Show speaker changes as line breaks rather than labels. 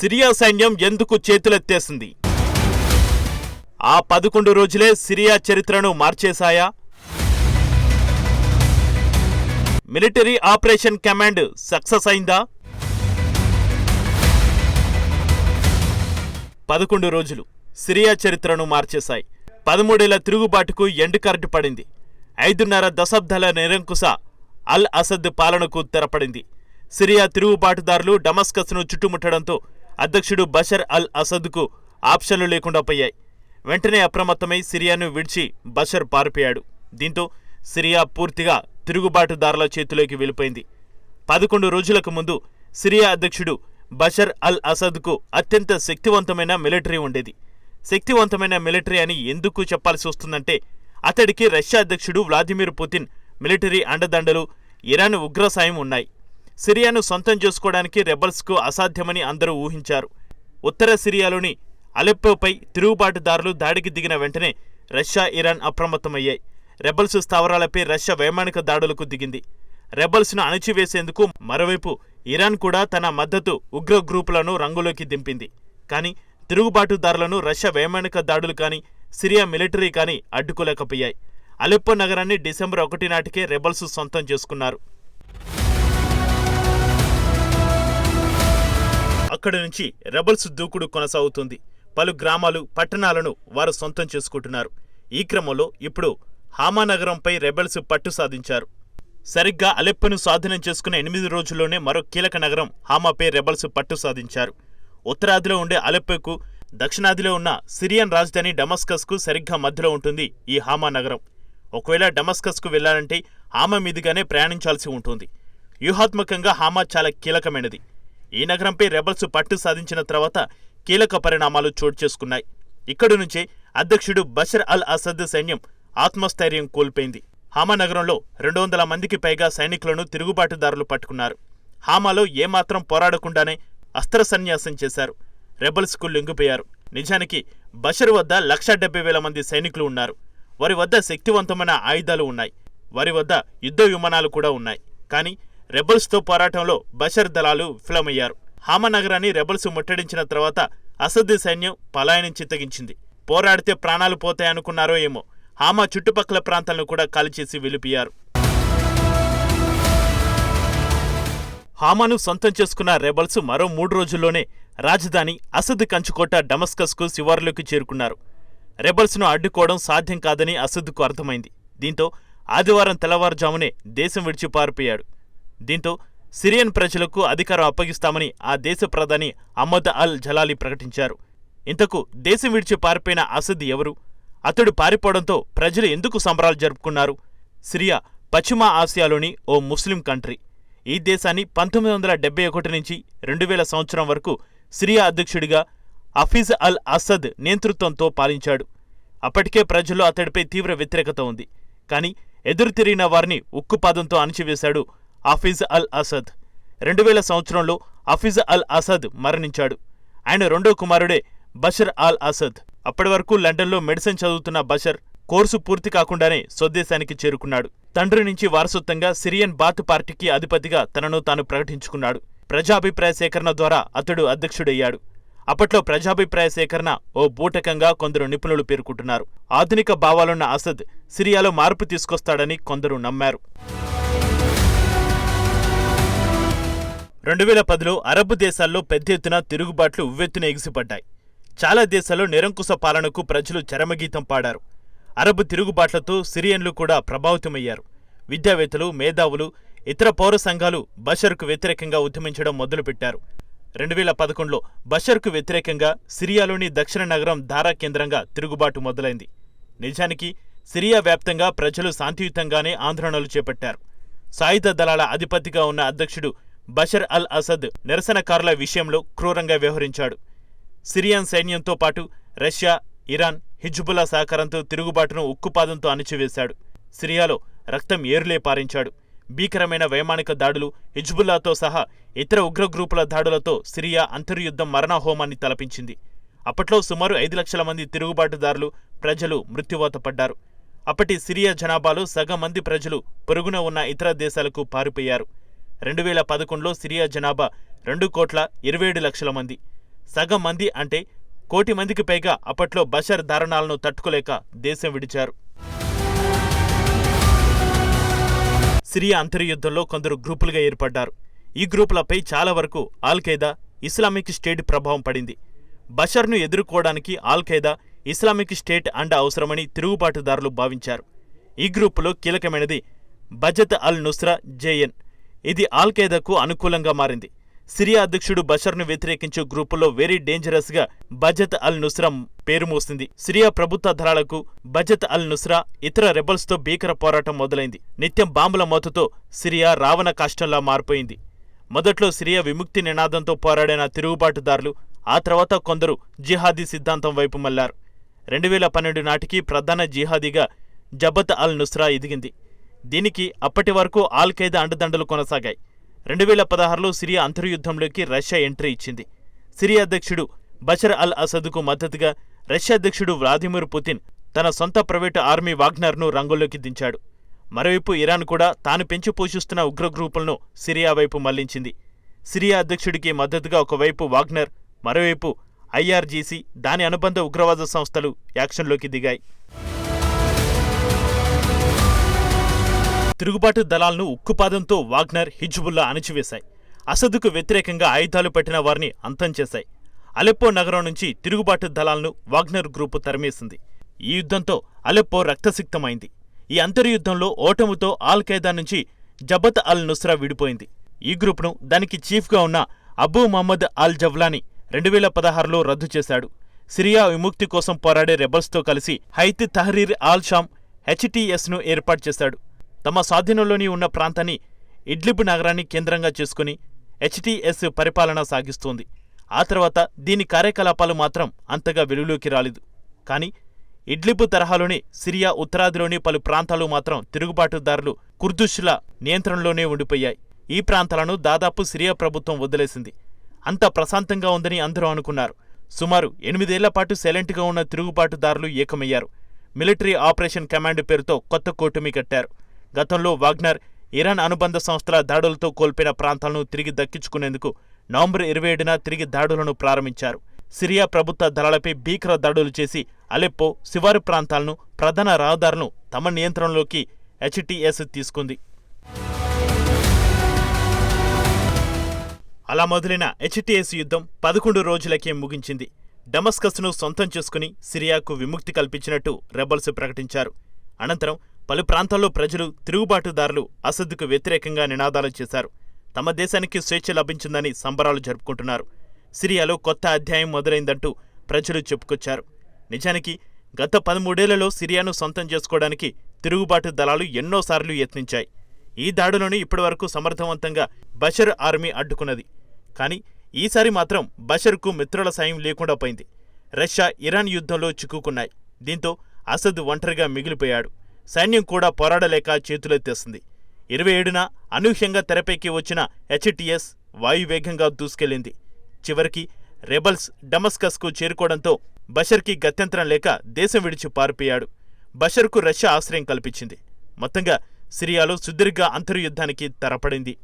Syria సైన్యం ఎందుకు చేతులెత్తేసింది? ఆ పదకొండు రోజులే సిరియా చరిత్రను మార్చేశాయా? మిలిటరీ ఆపరేషన్ కమాండ్ సక్సెస్ అయిందా? పదకొండు రోజులు సిరియా చరిత్రను మార్చేశాయి. పదమూడేళ్ళ తిరుగుబాటుకు ఎండు కరెంటు పడింది. ఐదున్నర దశాబ్దాల నిరంకుశ అల్ అసద్ పాలనకు తెరపడింది. సిరియా తిరుగుబాటుదారులు డమస్కస్ను చుట్టుముట్టడంతో అధ్యక్షుడు బషర్ అల్ అసద్కు ఆప్షన్లు లేకుండా పోయాయి. వెంటనే అప్రమత్తమై సిరియాను విడిచి బషర్ పారిపోయాడు. దీంతో సిరియా పూర్తిగా తిరుగుబాటుదారుల చేతిలోకి వెళ్ళిపోయింది. పదకొండు రోజులకు ముందు సిరియా అధ్యక్షుడు బషర్ అల్ అసద్కు అత్యంత శక్తివంతమైన మిలిటరీ ఉండేది. శక్తివంతమైన మిలిటరీ అని ఎందుకు చెప్పాల్సి వస్తుందంటే అతడికి రష్యా అధ్యక్షుడు వ్లాదిమిర్ పుతిన్ మిలిటరీ అండదండలు ఇరాన్ ఉగ్ర సాయం ఉన్నాయి. సిరియాను సొంతం చేసుకోవడానికి రెబల్స్కు అసాధ్యమని అందరూ ఊహించారు. ఉత్తర సిరియాలోని అలెప్పోపై తిరుగుబాటుదారులు దాడికి దిగిన వెంటనే రష్యా ఇరాన్ అప్రమత్తమయ్యాయి. రెబల్స్ స్థావరాలపై రష్యా వైమానిక దాడులకు దిగింది. రెబల్స్ను అణచివేసేందుకు మరోవైపు ఇరాన్ కూడా తన మద్దతు ఉగ్ర గ్రూపులను రంగులోకి దింపింది. కానీ తిరుగుబాటుదారులను రష్యా వైమానిక దాడులు కానీ సిరియా మిలిటరీ కానీ అడ్డుకోలేకపోయాయి. అలెప్పో నగరాన్ని డిసెంబర్ ఒకటి నాటికే రెబల్స్ సొంతం చేసుకున్నారు. అక్కడి నుంచి రెబల్స్ దూకుడు కొనసాగుతుంది. పలు గ్రామాలు పట్టణాలను వారు సొంతం చేసుకుంటున్నారు. ఈ క్రమంలో ఇప్పుడు హామా నగరంపై పట్టు సాధించారు. సరిగ్గా అలెప్పను స్వాధీనం చేసుకున్న ఎనిమిది రోజుల్లోనే మరో కీలక నగరం హామాపై రెబల్స్ పట్టు సాధించారు. ఉత్తరాదిలో ఉండే అలెప్పకు దక్షిణాదిలో ఉన్న సిరియన్ రాజధాని డమస్కస్కు సరిగ్గా మధ్యలో ఉంటుంది ఈ హామా నగరం. ఒకవేళ డమస్కస్కు వెళ్ళాలంటే హామా మీదుగానే ప్రయాణించాల్సి ఉంటుంది. వ్యూహాత్మకంగా హామా చాలా కీలకమైనది. ఈ నగరంపై రెబల్స్ పట్టు సాధించిన తర్వాత కీలక పరిణామాలు చోటు చేసుకున్నాయి. ఇక్కడి నుంచే అధ్యక్షుడు బషర్ అల్ అసద్ సైన్యం ఆత్మస్థైర్యం కోల్పోయింది. హామా నగరంలో రెండు వందల మందికి పైగా సైనికులను తిరుగుబాటుదారులు పట్టుకున్నారు. హామాలో ఏమాత్రం పోరాడకుండానే అస్త్ర సన్యాసం చేశారు. రెబల్స్కు లొంగిపోయారు. నిజానికి బషర్ వద్ద లక్ష డెబ్బై వేల మంది సైనికులు ఉన్నారు. వారి వద్ద శక్తివంతమైన ఆయుధాలు ఉన్నాయి. వారి వద్ద యుద్ధ విమానాలు కూడా ఉన్నాయి. కానీ రెబల్స్తో పోరాటంలో బషర్ దళాలు విఫలమయ్యారు హామా నగరాన్ని రెబల్స్ ముట్టడించిన తర్వాత అసద్ సైన్యం పలాయనం చిత్తగించింది. పోరాడితే ప్రాణాలు పోతాయనుకున్నారో ఏమో. హామా చుట్టుపక్కల ప్రాంతాలను కూడా కాల్చేసి వెలిపియారు. హామాను సొంతం చేసుకున్న రెబల్స్ మరో మూడు రోజుల్లోనే రాజధాని అసద్ కంచుకోట డమస్కస్కు శివారులోకి చేరుకున్నారు. రెబల్స్ను అడ్డుకోవడం సాధ్యం కాదని అసద్కు అర్థమైంది. దీంతో ఆదివారం తెల్లవారుజామునే దేశం విడిచి పారిపోయాడు దీంతో సిరియన్ ప్రజలకు అధికారం అప్పగిస్తామని ఆ దేశ ప్రధాని అహ్మద్ అల్ జలాలి ప్రకటించారు. ఇంతకు దేశం విడిచి పారిపోయిన అసద్ ఎవరు? అతడు పారిపోవడంతో ప్రజలు ఎందుకు సంబరాలు జరుపుకున్నారు? సిరియా పశ్చిమ ఆసియాలోని ఓ ముస్లిం కంట్రీ. ఈ దేశాన్ని పంతొమ్మిది వందల డెబ్బై ఒకటి నుంచి రెండు వేల సంవత్సరం వరకు సిరియా అధ్యక్షుడిగా హఫీజ్ అల్ అసద్ నేతృత్వంతో పాలించాడు. అప్పటికే ప్రజల్లో అతడిపై తీవ్ర వ్యతిరేకత ఉంది. కానీ ఎదురు తిరిగిన వారిని ఉక్కుపాదంతో అణిచివేశాడు హఫీజ్ అల్ అసద్. రెండు వేల సంవత్సరంలో హఫీజ్ అల్ అసద్ మరణించాడు. ఆయన రెండో కుమారుడే బషర్ అల్ అసద్. అప్పటి వరకు లండన్లో మెడిసిన్ చదువుతున్న బషర్ కోర్సు పూర్తి కాకుండానే స్వదేశానికి చేరుకున్నాడు. తండ్రి నుంచి వారసత్వంగా సిరియన్ బాత్ పార్టీకి అధిపతిగా తనను తాను ప్రకటించుకున్నాడు. ప్రజాభిప్రాయ సేకరణ ద్వారా అతడు అధ్యక్షుడయ్యాడు. అప్పట్లో ప్రజాభిప్రాయ సేకరణ ఓ బూటకంగా కొందరు నిపుణులు పేర్కొంటున్నారు. ఆధునిక భావాలున్న అసద్ సిరియాలో మార్పు తీసుకొస్తాడని కొందరు నమ్మారు. రెండు వేల పదిలో అరబ్ దేశాల్లో పెద్ద ఎత్తున తిరుగుబాట్లు ఉవ్వెత్తున ఎగిసిపడ్డాయి. చాలా దేశాల్లో నిరంకుశ పాలనకు ప్రజలు చరమగీతం పాడారు. అరబ్ తిరుగుబాట్లతో సిరియన్లు కూడా ప్రభావితమయ్యారు. విద్యావేత్తలు మేధావులు ఇతర పౌర సంఘాలు బషర్కు వ్యతిరేకంగా ఉద్యమించడం మొదలుపెట్టారు. రెండు వేల పదకొండులో బషర్కు వ్యతిరేకంగా సిరియాలోని దక్షిణ నగరం ధారా కేంద్రంగా తిరుగుబాటు మొదలైంది. నిజానికి సిరియా వ్యాప్తంగా ప్రజలు శాంతియుతంగానే ఆందోళనలు చేపట్టారు. సాయుధ దళాల అధిపతిగా ఉన్న అధ్యక్షుడు బషర్ అల్ అసద్ నిరసనకారుల విషయంలో క్రూరంగా వ్యవహరించాడు. సిరియన్ సైన్యంతో పాటు రష్యా ఇరాన్ హిజ్బుల్లా సహకారంతో తిరుగుబాటును ఉక్కుపాదంతో అణిచివేశాడు. సిరియాలో రక్తం ఏరులే పారించాడు. భీకరమైన వైమానిక దాడులు హిజ్బుల్లాతో సహా ఇతర ఉగ్ర గ్రూపుల దాడులతో సిరియా అంతర్యుద్ధం మరణహోమాన్ని తలపించింది. అప్పట్లో సుమారు ఐదు లక్షల మంది తిరుగుబాటుదారులు ప్రజలు మృత్యువాత పడ్డారు. అప్పటి సిరియా జనాభాలో సగం మంది ప్రజలు పొరుగున ఉన్న ఇతర దేశాలకు పారిపోయారు. రెండు వేల పదకొండులో సిరియా జనాభా రెండు కోట్ల ఇరవై ఏడు లక్షల మంది. సగం మంది అంటే కోటి మందికి పైగా అప్పట్లో బషర్ దారుణాలను తట్టుకోలేక దేశం విడిచారు. సిరియా అంతర్యుద్ధంలో కొందరు గ్రూపులుగా ఏర్పడ్డారు. ఈ గ్రూపులపై చాలా వరకు ఆల్ ఖైదా ఇస్లామిక్ స్టేట్ ప్రభావం పడింది. బషర్ను ఎదుర్కోవడానికి ఆల్ ఖైదా ఇస్లామిక్ స్టేట్ అండ అవసరమని తిరుగుబాటుదారులు భావించారు. ఈ గ్రూపులో కీలకమైనది బజత్ అల్ నుస్రా జేఎన్. ఇది ఆల్ ఖైదాకు అనుకూలంగా మారింది. సిరియా అధ్యక్షుడు బషర్ను వ్యతిరేకించే గ్రూపుల్లో వెరీ డేంజరస్గా బజత్ అల్ నుస్రా పేరు మోసింది. సిరియా ప్రభుత్వ దళాలకు బజత్ అల్ నుస్రా ఇతర రెబల్స్తో భీకర పోరాటం మొదలైంది. నిత్యం బాంబుల మోతతో సిరియా రావణ కాష్టంలా మారిపోయింది. మొదట్లో సిరియా విముక్తి నినాదంతో పోరాడిన తిరుగుబాటుదారులు ఆ తర్వాత కొందరు జిహాదీ సిద్ధాంతం వైపు మళ్ళారు రెండు వేల పన్నెండు నాటికి ప్రధాన జిహాదీగా జబత్ అల్ నుస్రా ఎదిగింది. దీనికి అప్పటి వరకు ఆల్ ఖైదా అండదండలు కొనసాగాయి. రెండు వేల పదహారులో సిరియా అంతర్యుద్ధంలోకి రష్యా ఎంట్రీ ఇచ్చింది. సిరియా అధ్యక్షుడు బషర్ అల్ అసద్కు మద్దతుగా రష్యా అధ్యక్షుడు వ్లాదిమిర్ పుతిన్ తన సొంత ప్రైవేటు ఆర్మీ వాగ్నర్ను రంగుల్లోకి దించాడు. మరోవైపు ఇరాన్ కూడా తాను పెంచి పోషిస్తున్న ఉగ్ర గ్రూపులను సిరియా వైపు మళ్ళించింది. సిరియా అధ్యక్షుడికి మద్దతుగా ఒకవైపు వాగ్నర్ మరోవైపు ఐఆర్జీసీ దాని అనుబంధ ఉగ్రవాద సంస్థలు యాక్షన్లోకి దిగాయి. తిరుగుబాటు దళాలను ఉక్కుపాదంతో వాగ్నర్ హిజ్బుల్లా అణిచివేశాయి. అసదుకు వ్యతిరేకంగా ఆయుధాలు పెట్టిన వారిని అంతం చేశాయి. అలెప్పో నగరం నుంచి తిరుగుబాటు దళాలను వాగ్నర్ గ్రూపు తరిమేసింది. ఈ యుద్ధంతో అలెప్పో రక్తసిక్తమైంది. ఈ అంతర్యుద్ధంలో ఓటముతో ఆల్ ఖైదా నుంచి జబత్ అల్ నుస్రా విడిపోయింది. ఈ గ్రూప్ను దానికి చీఫ్గా ఉన్న అబూ మహమ్మద్ అల్ జవ్లాని రెండు వేల పదహారులో రద్దు చేశాడు. సిరియా విముక్తి కోసం పోరాడే రెబల్స్తో కలిసి హైత్ తహరీర్ ఆల్ షామ్ హెచ్టీఎస్ను ఏర్పాటు చేశాడు. తమ స్వాధీనంలోని ఉన్న ప్రాంతాన్ని ఇడ్లిబ్ నగరాన్ని కేంద్రంగా చేసుకుని హెచ్టీఎస్ పరిపాలన సాగిస్తోంది. ఆ తర్వాత దీని కార్యకలాపాలు మాత్రం అంతగా వెలుగులోకి రాలేదు. కానీ ఇడ్లిబ్ తరహాలోనే సిరియా ఉత్తరాదిలోని పలు ప్రాంతాలు మాత్రం తిరుగుబాటుదారులు కుర్దుష్ల నియంత్రణలోనే ఉండిపోయాయి. ఈ ప్రాంతాలను దాదాపు సిరియా ప్రభుత్వం వదిలేసింది. అంత ప్రశాంతంగా ఉందని అందరూ అనుకున్నారు. సుమారు ఎనిమిదేళ్ళ పాటు సైలెంట్గా ఉన్న తిరుగుబాటుదారులు ఏకమయ్యారు. మిలిటరీ ఆపరేషన్ కమాండ్ పేరుతో కొత్త కూటమి కట్టారు. గతంలో వాగ్నర్ ఇరాన్ అనుబంధ సంస్థల దాడులతో కోల్పోయిన ప్రాంతాలను తిరిగి దక్కించుకునేందుకు నవంబర్ ఇరవై ఏడున తిరిగి దాడులను ప్రారంభించారు. సిరియా ప్రభుత్వ దళాలపై భీకర దాడులు చేసి అలెప్పో శివారు ప్రాంతాలను ప్రధాన రహదారులను తమ నియంత్రణలోకి హెచ్టీఎస్ తీసుకుంది. అలా మొదలైన హెచ్టీఎస్ యుద్ధం పదకొండు రోజులకే ముగించింది. డమస్కస్ను సొంతం చేసుకుని సిరియాకు విముక్తి కల్పించినట్టు రెబల్స్ ప్రకటించారు. అనంతరం పలు ప్రాంతాల్లో ప్రజలు తిరుగుబాటుదారులు అసద్దుకు వ్యతిరేకంగా నినాదాలు చేశారు. తమ దేశానికి స్వేచ్ఛ లభించిందని సంబరాలు జరుపుకుంటున్నారు. సిరియాలో కొత్త అధ్యాయం మొదలైందంటూ ప్రజలు చెప్పుకొచ్చారు. నిజానికి గత పదమూడేళ్ళలో సిరియాను సొంతం చేసుకోవడానికి తిరుగుబాటు దళాలు ఎన్నోసార్లు యత్నించాయి. ఈ దాడులను ఇప్పటివరకు సమర్థవంతంగా బషర్ ఆర్మీ అడ్డుకున్నది. కానీ ఈసారి మాత్రం బషర్కు మిత్రుల సాయం లేకుండా పోయింది. రష్యా ఇరాన్ యుద్ధంలో చిక్కుకున్నాయి. దీంతో అసద్ ఒంటరిగా మిగిలిపోయాడు. సైన్యం కూడా పోరాడలేక చేతులెత్తేసింది. ఇరవై ఏడున అనూహ్యంగా తెరపైకి వచ్చిన హెచ్టిఎస్ వాయువేగంగా దూసుకెళ్ళింది చివరికి రెబల్స్ డమస్కస్కు చేరుకోవడంతో బషర్కి గత్యంతరం లేక దేశం విడిచి పారిపోయాడు. బషర్కు రష్యా ఆశ్రయం కల్పించింది. మొత్తంగా సిరియాలో సుదీర్ఘ అంతర్యుద్ధానికి తెరపడింది.